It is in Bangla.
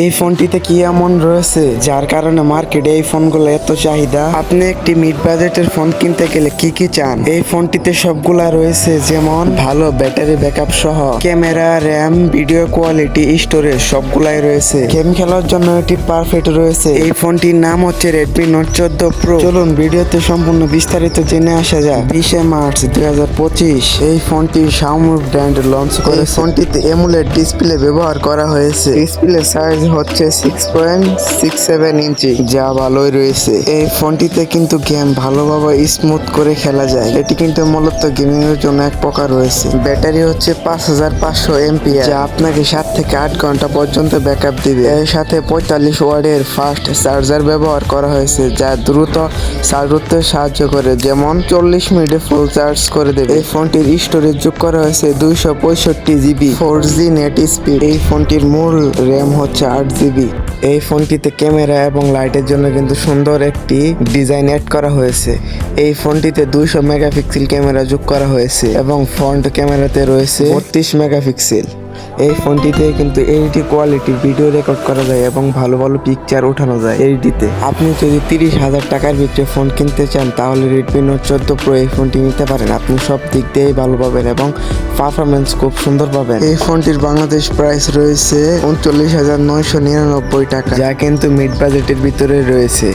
এই ফোনটিতে কি এমন রয়েছে? যার কারণে মার্কেটে এই ফোনগুলো এত চাহিদা? আপনি একটি মিড বাজেটের ফোন কিনতে গেলে কি কি চান? এই ফোনটিতে সবগুলা রয়েছে, যেমন ভালো ব্যাটারি ব্যাকআপ সহ। Camera, RAM, video quality, storage সবগুলাই রয়েছে। গেম খেলার জন্য এটি পারফেক্ট রয়েছে। এই ফোনটির নাম হচ্ছে রেডমি নোট চোদ্দ প্রো চলুন ভিডিওতে সম্পূর্ণ বিস্তারিত জেনে আসা যাক। বিশে মার্চ দুই হাজার পঁচিশ, এই ফোনটি শাওমি ব্র্যান্ড লঞ্চ করে ফোনটিতে এমুলেট ডিসপ্লে ব্যবহার করা হয়েছে। ডিসপ্লে সাইজ হচ্ছে six point six seven inch যা ভালোই রয়েছে। এই ফোনটিতে কিন্তু গেম ভালোভাবে স্মুথ করে খেলা যায়। এটি কিন্তু মূলত গেমিং এর জন্য এক প্রকার রয়েছে। ব্যাটারি হচ্ছে পাঁচ হাজার পাঁচশো এমপিআর যা আপনাকে সাত থেকে আট ঘণ্টা পর্যন্ত ব্যাকআপ দিবে। এর সাথে পঁয়তাল্লিশ ওয়ার্ডের ফাস্ট চার্জার ব্যবহার করা হয়েছে, যা দ্রুত চার্জ করতে সাহায্য করে। যেমন চল্লিশ মিনিটে ফুল চার্জ করে দেবে। এই ফোনটির স্টোরেজ যোগ করা হয়েছে দুইশো পঁয়ষট্টি GB four G net speed এই ফোনটির মূল র্যাম হচ্ছে আট জিবি এই ফোনটিতে ক্যামেরা এবং লাইটের জন্য কিন্তু সুন্দর একটি ডিজাইন অ্যাড করা হয়েছে। এই ফোনটিতে দুইশো মেগাপিক্সেল ক্যামেরা যোগ করা হয়েছে এবং ফ্রন্ট ক্যামেরাতে রয়েছে বত্রিশ মেগাপিক্সেল। এই ফোনটিতে কিন্তু এইচডি কোয়ালিটির ভিডিও রেকর্ড করা যায় এবং ভালো ভালো পিকচার ওঠানো যায় এইচডিতে। আপনি যদি তিরিশ হাজার টাকার ভিতরে ফোন কিনতে চান, তাহলে রেডমি নোট চোদ্দ প্রো এই ফোনটি নিতে পারেন। আপনি সব দিক দিয়েই ভালো পাবেন এবং পারফরমেন্স খুব সুন্দর পাবেন। এই ফোনটির বাংলাদেশ প্রাইস রয়েছে উনচল্লিশ হাজার নয়শো নিরানব্বই টাকা, যা কিন্তু মিড বাজেটের ভিতরে রয়েছে।